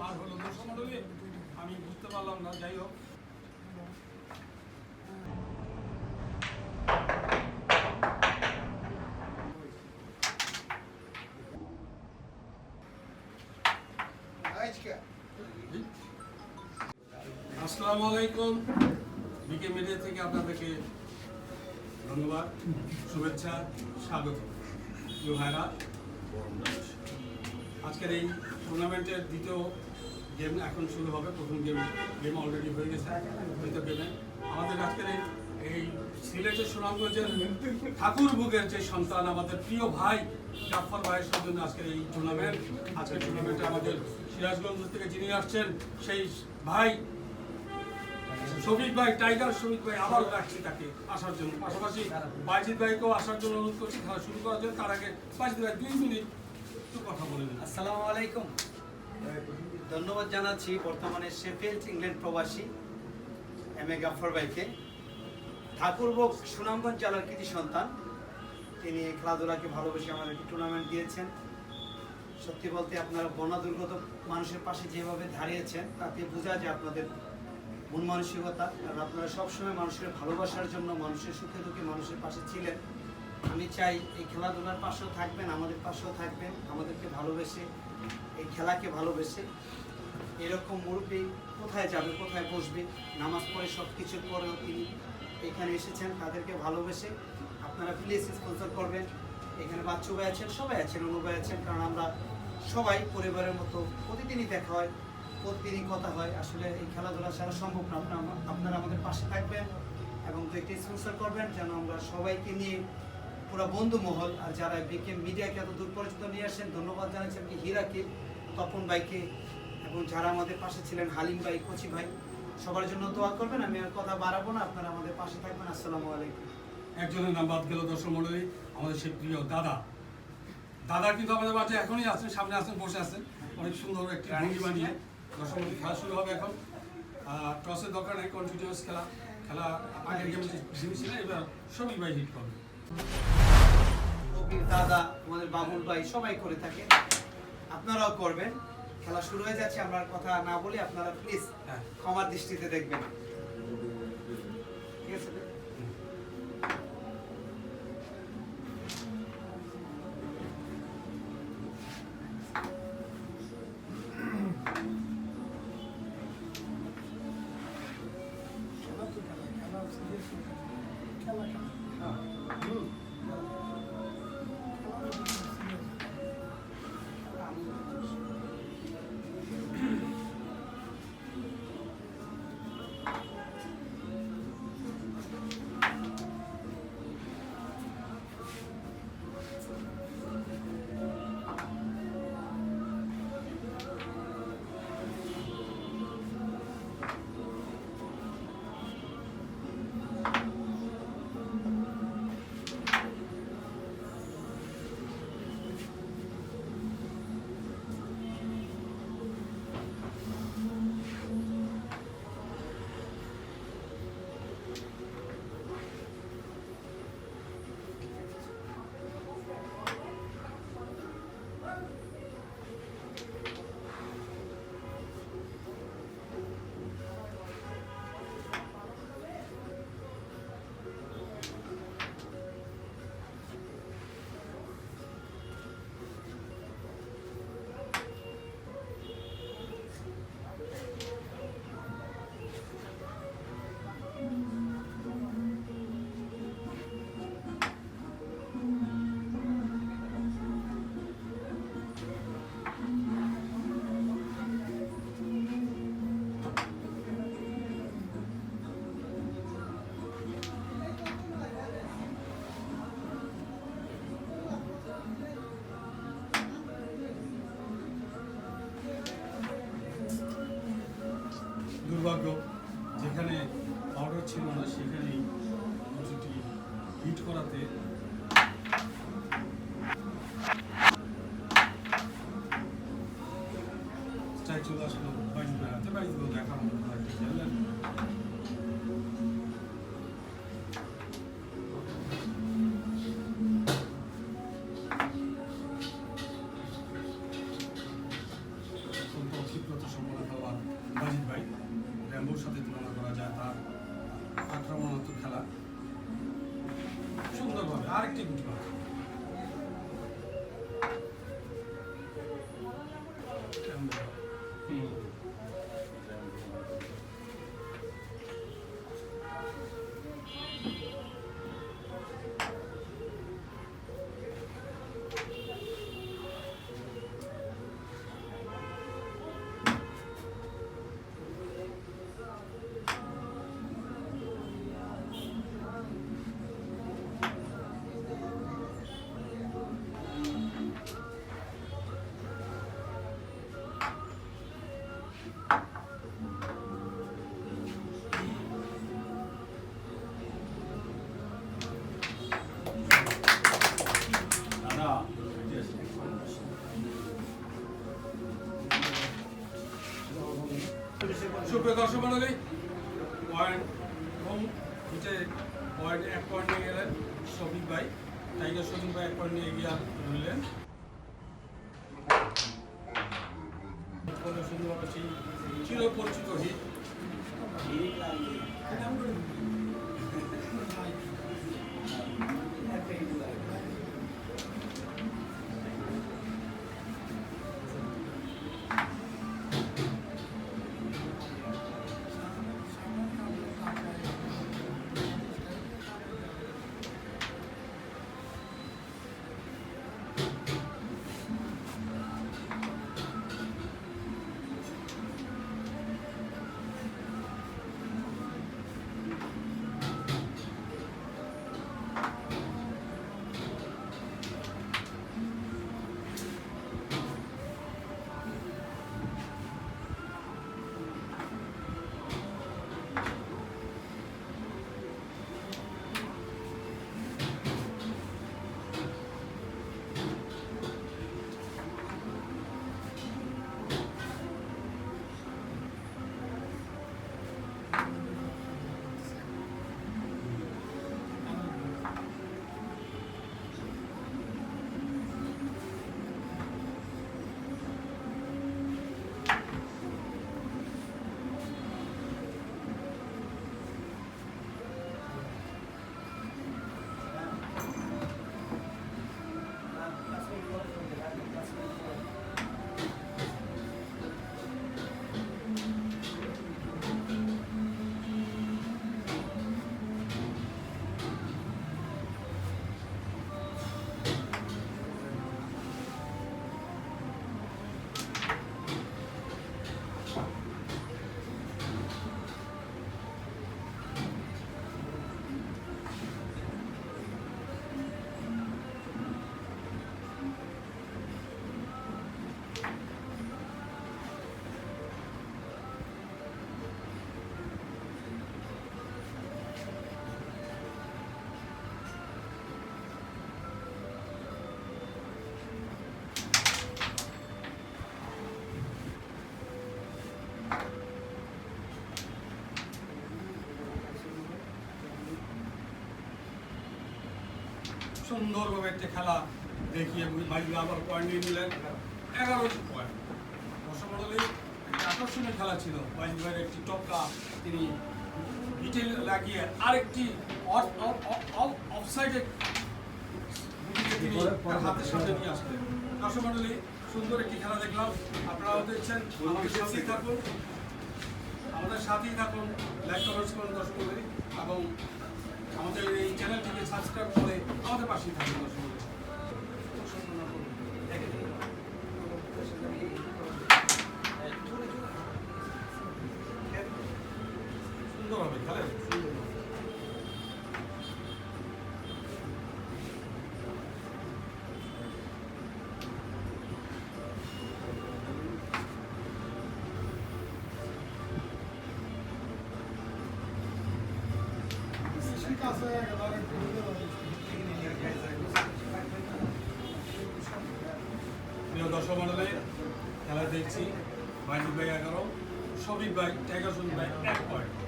পার হলো দর্শক মণ্ডলী আমি বুঝতে পারলাম না, যাই হোক। আসসালামু আলাইকুম। বিকে মিডিয়া থেকে আপনাদেরকে ধন্যবাদ, শুভেচ্ছা, স্বাগত। ভাইরা, আজকের এই টুর্নামেন্টের দ্বিতীয় গেম এখন শুরু হবে প্রথম গেম গেম অলরেডি হয়ে গেছে দ্বিতীয় গেমে আমাদের আজকের এই সিলেটের সুনামগঞ্জের ঠাকুর বুকের যে সন্তান আমাদের প্রিয় ভাই জাফর ভাইয়ের সৌজন্য আজকের এই টুর্নামেন্ট আজকের টুর্নামেন্টে আমাদের সিরাজগঞ্জ থেকে যিনি আসছেন সেই ভাই শফিক ভাই টাইগার শফিক ভাই আবারও ডাকছি তাকে আসার জন্য। পাশাপাশি বাইজিৎ ভাইকেও আসার জন্য অনুরোধ করছি খেলা শুরু করার জন্য। তার আগে বাইজিৎ ভাই দুই মিনিট একটু কথা বলে আসসালামু আলাইকুম। ধন্যবাদ জানাচ্ছি বর্তমানে শেফিল্ড ইংল্যান্ড প্রবাসী এম এ গাফর ভাইকে। ঠাকুরবক সুনামগঞ্জ জেলার কৃতি সন্তান। তিনি খেলাধুলাকে ভালোবেসে আমাদেরকে টুর্নামেন্ট দিয়েছেন। সত্যি বলতে আপনারা বন্যা দুর্গত মানুষের পাশে যেভাবে দাঁড়িয়েছেন, তাতে বোঝা যায় আপনাদের মন মানসিকতা। কারণ আপনারা সবসময় মানুষের ভালোবাসার জন্য, মানুষের সুখে দুঃখে মানুষের পাশে ছিলেন। আমি চাই এই খেলাধুলার পাশেও থাকবেন, আমাদের পাশেও থাকবেন, আমাদেরকে ভালোবেসে, এই খেলাকে ভালোবেসে। এরকম মুরব্বী কোথায় যাবে, কোথায় বসবে, নামাজ পড়ে সব কিছুর পরেও তিনি এখানে এসেছেন তাদেরকে ভালোবেসে। আপনারা প্লিজ স্পন্সর করবেন। এখানে বাচ্চু ভাই আছেন, সবাই আছেন, অনু ভাই আছেন, কারণ আমরা সবাই পরিবারের মতো প্রতিদিনই দেখা হয়, প্রতিদিনই কথা হয়। আসলে এই খেলাধুলা ছাড়া সম্ভব না। আপনারা আপনারা আমাদের পাশে থাকবেন এবং একটি স্পন্সর করবেন যেন আমরা সবাইকে নিয়ে পুরো বন্ধু মহল আর যারা বিকে মিডিয়াকে এত দূর পর্যন্ত নিয়ে আসেন, ধন্যবাদ জানাচ্ছি। আমি হীরাকে, তপন ভাইকে এবং যারা আমাদের পাশে ছিলেন হালিম ভাই কচি ভাই সবার জন্য দোয়া করবেন আমি আর কথা বাড়াবো না আপনারা আমাদের পাশে থাকবেন আসসালামু আলাইকুম। একজনের নাম বাদ গেল দর্শক মন্ডলী আমাদের সেই প্রিয় দাদা। দাদা কিন্তু আমাদের মাঝে এখনই আছেন সামনে আছেন বসে আছেন। অনেক সুন্দর একটি ভঙ্গিমা নিয়ে দর্শক মন্ডলী খেলা শুরু হবে এখন। টসের দরকার নেই কন্টিনিউয়াস খেলা। খেলা আগের গেম ছিল এবার সবই ভাই হিট করবে। দাদা আমাদের বাবুল ভাই সবাই করে থাকে। আপনারাও করবেন। খেলা শুরু হয়ে যাচ্ছে আমরা কথা না বলি আপনারা প্লিজ হ্যাঁ। ক্ষমার দৃষ্টিতে দেখবেন। স্ট্রাইক চলে আসলো বাইশ বেড়াতে বাইশ দেখার মতো সুপ্রিয় দর্শক মন্ডলী সুন্দরভাবে একটা খেলা দেখিয়ে মাইজুল আবার পয়েন্ট নিয়ে নিলেন। এগারোটি পয়েন্ট রসমডলে একটা আকর্ষণীয় খেলা ছিল। মাইজুল ভাইয়ের একটি টপকা তিনি হিটে লাগিয়ে আরেকটি অফসাইডে তিনি হাতের সামনে নিয়ে আসলেন। দর্শক মন্ডলী সুন্দর একটি খেলা দেখলাম। আপনারাও দেখছেন। আমাদের সাথেই থাকুন। আমাদের সাথেই থাকুন। লাইক কমেন্টস করুন দর্শক এবং আমাদের এই চ্যানেলটিকে সাবস্ক্রাইব করে আমাদের পাশেই থাকুন প্রিয় দর্শক মন্ডলে খেলা দেখছি। বাইজিৎ ভাই এগারো। সবই ভাই এগারো ভাই এক পয়েন্ট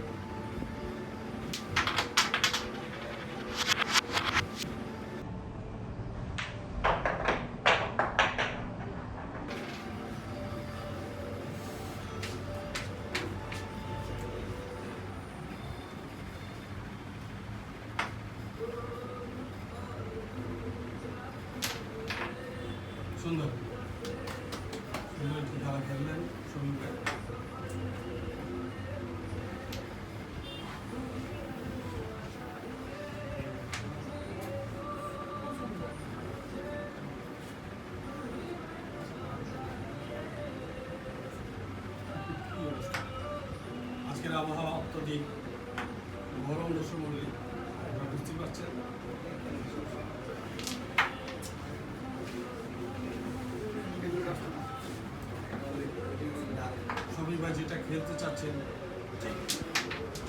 খেলতে চাচ্ছেন? ঠিক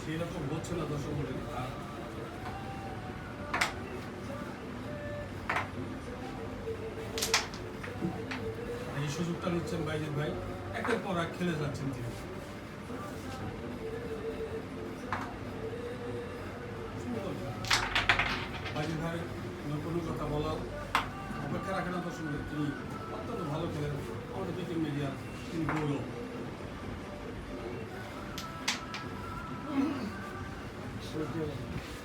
সেই রকম হচ্ছে না দর্শক মন্ডলী এই সুযোগটা নিচ্ছেন বাইজিৎ ভাই। একের পর এক খেলে যাচ্ছেন তিনি। বাইজিৎ ভাই কোনো কথা বলার অপেক্ষা রাখে না দর্শক তিনি অত্যন্ত ভালো খেলেন। আমাদের বিটিং মিডিয়ার তিনি গৌরব সুন্দর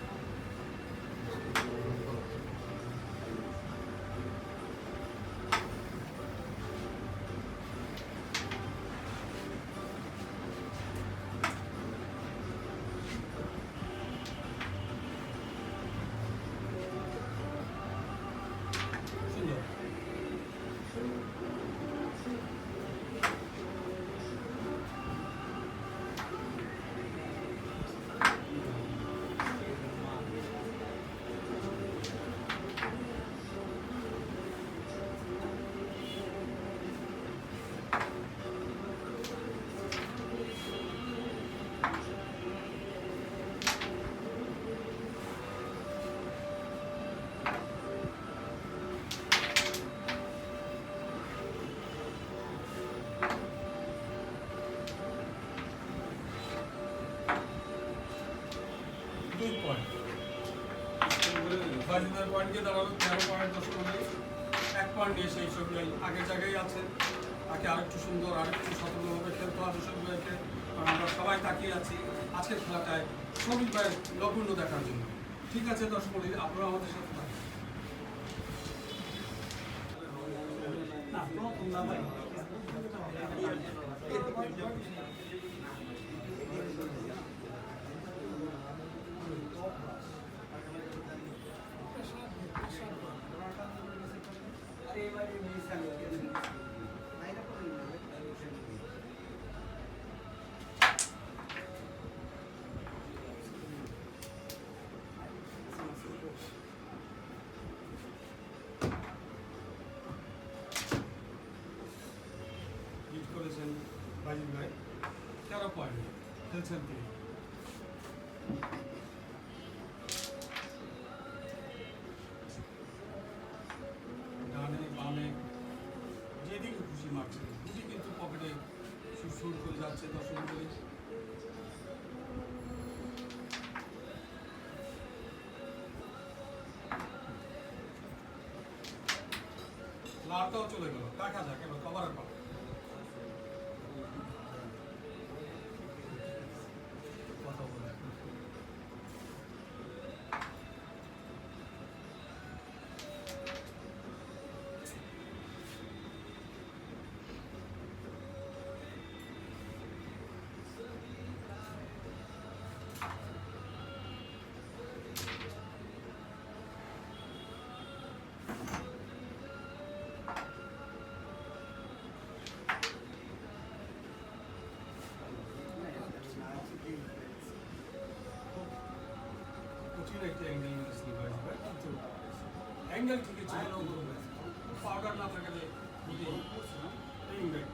পয়েন্টকে দাঁড়াল তেরো পয়েন্ট দশ পয়েন্ট এক পয়েন্ট নিয়ে সেই সব আগের জায়গায় আছে। তাকে আরেকটু সুন্দর আরেকটু সতর্কভাবে খেলতে হবে সব ভাইকে কারণ আমরা সবাই তাকিয়ে আছি আজকের খেলাটায় শ্রমিক ভাইয়ের নগণ্য দেখার জন্য। ঠিক আছে দর্শক মন্ডলী, আপনারা আমাদের সাথে থাকুন। না, প্রথম তিনি ডানে, বামে, যেদিকে খুশি মারছে। দুটি কিন্তু পকেটে সুর করে যাচ্ছে দর্শক মন্ডলী। লালটাও চলে গেল। দেখা যাক, এবার কভারের কঠিন একটা অ্যাঙ্গেল মেরেছিল ভাই ভাই কিন্তু অ্যাঙ্গেল ঠিকই ছিল। পাউডার না থাকলে ইম্প্যাক্ট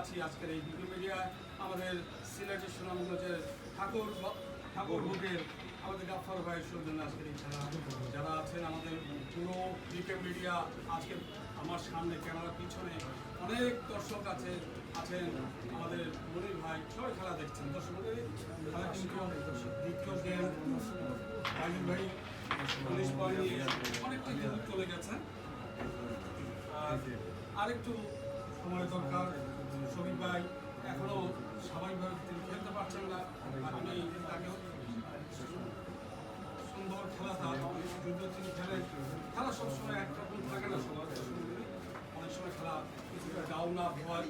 আছি আজকের এই ভিডিও মিডিয়ায়। আমাদের সিলেটের সুনামগঞ্জের ঠাকুর ঠাকুর বুকের আমাদের গাফার ভাইয়ের সৌজন্য আজকের এই খেলা। যারা আছেন আমাদের পুরো ভিডিও মিডিয়া, আজকে আমার সামনে ক্যামেরার পিছনে অনেক দর্শক আছে, আছেন আমাদের মনির ভাই। সবাই খেলা দেখছেন। দর্শক মন্ডলী খেলা কিন্তু দ্বিতীয় ভাই, পুলিশ অনেকটা চলে গেছে আর আরেকটু সময় দরকার। শরীফ ভাই এখনও স্বাভাবিকভাবে খেলতে পারছেন না আমি তাকে সুন্দর খেলা তার যুদ্ধ তিনি খেলেন। খেলা সবসময় একরকম থাকে না, সবার অনেক সময় খেলা কিছুটা ডাউন আপ হয়।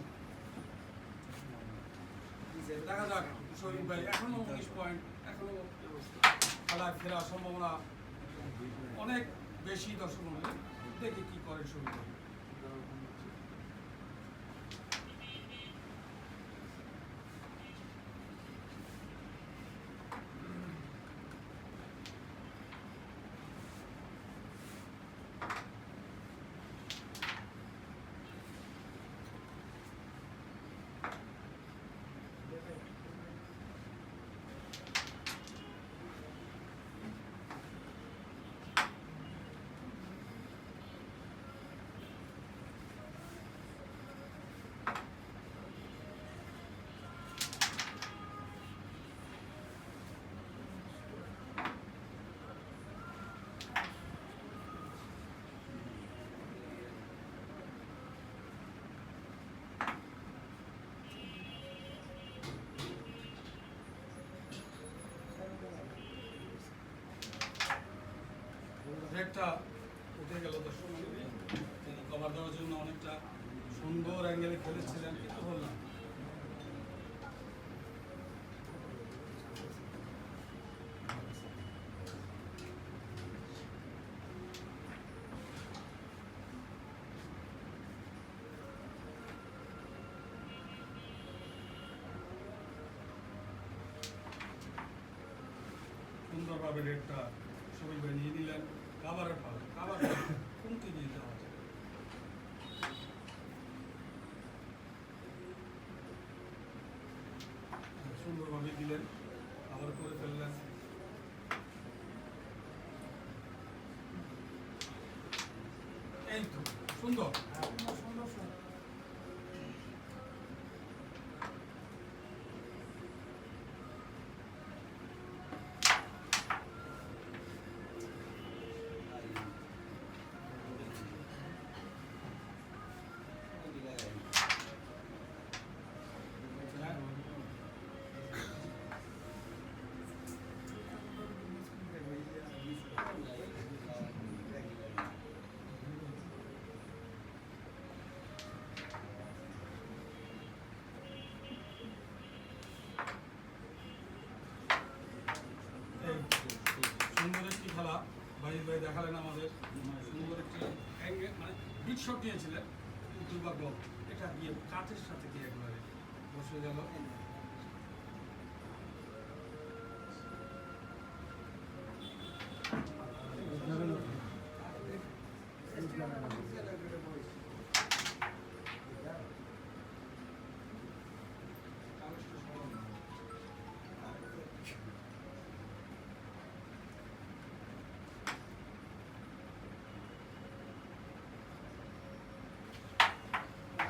দেখা যাক শরীফ ভাই এখনও উনিশ পয়েন্ট এখনও খেলায় ফেরার সম্ভাবনা অনেক বেশি দর্শক দেখি কি করে শরীফ ভাই রেডটা উঠে গেল দর্শক। তিনি কভার দেওয়ার জন্য অনেকটা সুন্দর অ্যাঙ্গেলে খেলেছিলেন, কিন্তু হল না সুন্দরভাবে রেটটা সবাই নিয়ে নিলেন কাবারের পাবে খাবার কমতি দিয়ে দেওয়া যায়। সুন্দরভাবে দিলেন, আবার করে ফেললেন। এই তো, সুন্দর। বাজিদ ভাই দেখালেন আমাদের সুন্দর একটি অ্যাঙ্গেল মানে বিট শট নিয়েছিলেন দুর্ভাগ্য। এটা দিয়ে কাঁচের সাথে দিয়ে একবারে বসে গেল।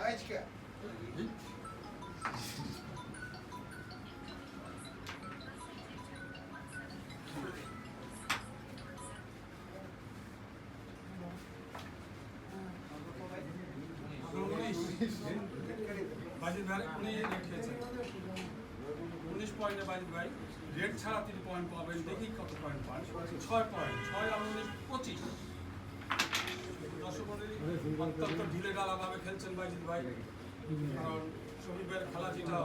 Aечка. বাজিদ ভাই উনি রেট খেয়েছেন উনিশ পয়েন্টে বাজিদ ভাই রেট ছাড়া তিনি পয়েন্ট পাবেন দেখি কত পয়েন্ট পান ছয় পয়েন্ট ছয় আর উনিশ পঁচিশ দর্শক মণ্ডলী অত্যন্ত ঢিলে ডালাভাবে খেলছেন বাজিদ ভাই। কারণ শরীফের খেলা যেটা,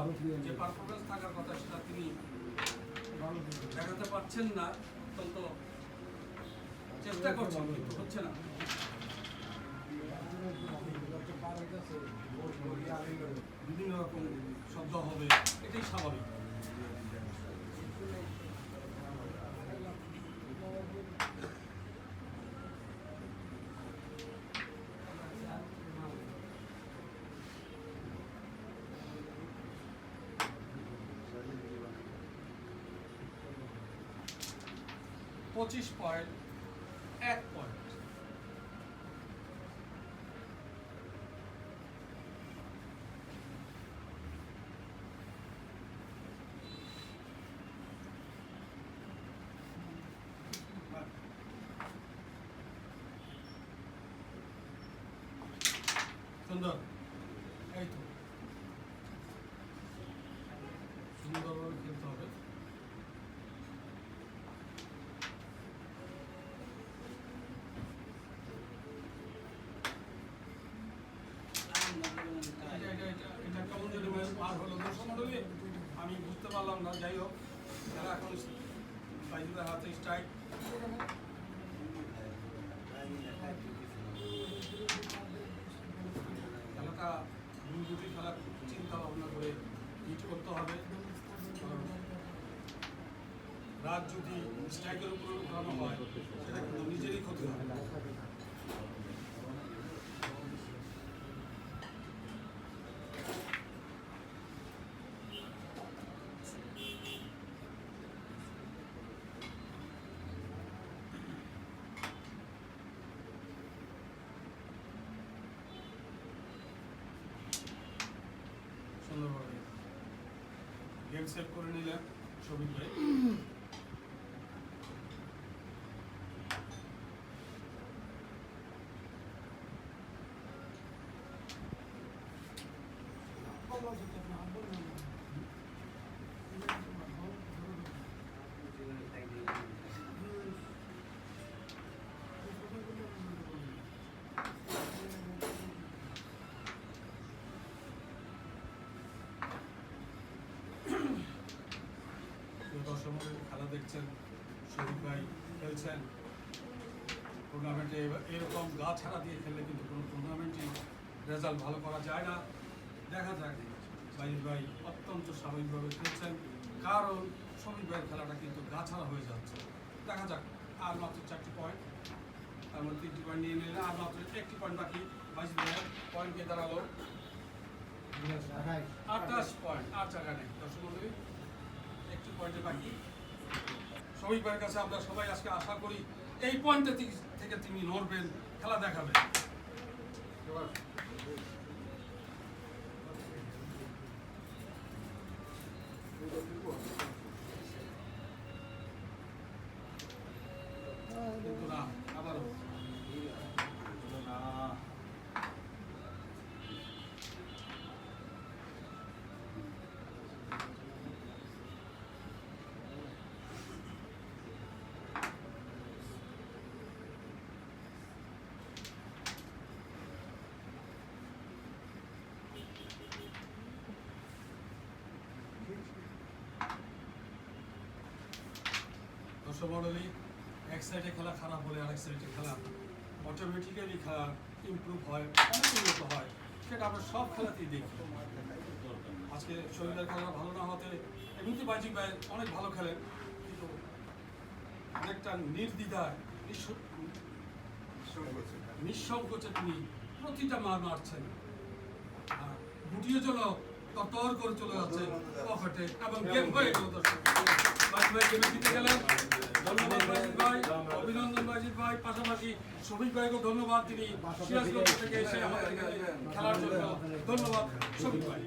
যে পারফরমেন্স থাকার কথা সেটা তিনি দেখাতে পারছেন না, অত্যন্ত চেষ্টা করছেন, কিন্তু হচ্ছে না। বিভিন্ন রকম শব্দ হবে, এটাই স্বাভাবিক। পঁচিশ পয়েন্ট এক পয়েন্ট সুন্দর এই তো সুন্দরভাবে খেলতে হবে এটা এটা এটা এটা কেমন পার হলো দর্শক মণ্ডলী, আমি বুঝতে পারলাম না, যাই হোক, যারা এখন বাইজুদের হাতে স্ট্রাইক খেলাটা দুই দুটি খেলা চিন্তা ভাবনা করে হিট করতে হবে। রাত যদি স্ট্রাইকের উপরে উঠানো হয়, সেটা কিন্তু নিজেরই ক্ষতি হবে সুন্দরভাবে গেম সেট করে নিলেন ছবি ভাই দর্শক মণ্ডলী, খেলা দেখছেন শহীদ ভাই খেলছেন। টুর্নামেন্টে এরকম গা ছাড়া দিয়ে খেললে কিন্তু কোনো টুর্নামেন্টই রেজাল্ট ভালো করা যায় না। দেখা যাক বাইশ ভাই অত্যন্ত স্বাভাবিকভাবে খেলছেন কারণ শহীদ ভাইয়ের খেলাটা কিন্তু গা ছাড়া হয়ে যাচ্ছে। দেখা যাক আর মাত্র চারটি পয়েন্ট তার মধ্যে তিনটি পয়েন্ট নিয়ে নিলে আর মাত্র একটি পয়েন্ট বাকি। বাইশ ভাইয়ের পয়েন্ট গিয়ে দাঁড়াল। আঠাশ। পয়েন্ট আর জায়গা নেই। দর্শক একটি পয়েন্টে বাকি। ভাইয়ের কাছে আমরা সবাই আজকে আশা করি এই পয়েন্টে থেকে তিনি নড়বেন খেলা দেখাবেন কিন্তু না আবারও মণ্ডলী এক সাইডে খেলা খারাপ হলে আরেক সাইডে খেলা। অটোমেটিক্যালি খেলা ইমপ্রুভ হয় অনেক উন্নত হয়। সেটা আমরা সব খেলাতেই দেখি। আজকে শরীরের খেলা ভালো না হতে এমনিতে বাজি ভাই অনেক ভালো খেলেন কিন্তু অনেকটা নির্দ্বিধায় নিঃসংকোচে তিনি প্রতিটা মার মারছেন। আর গুটিয়ে জন্য তর করে চলে যাচ্ছে পকেটে এবং গেম হয়ে গেল দর্শক। ধন্যবাদ বাজিত ভাই অভিনন্দন বাজিত ভাই। পাশাপাশি শফিক ধন্যবাদ। তিনি খেলার জন্য ধন্যবাদ ভাই।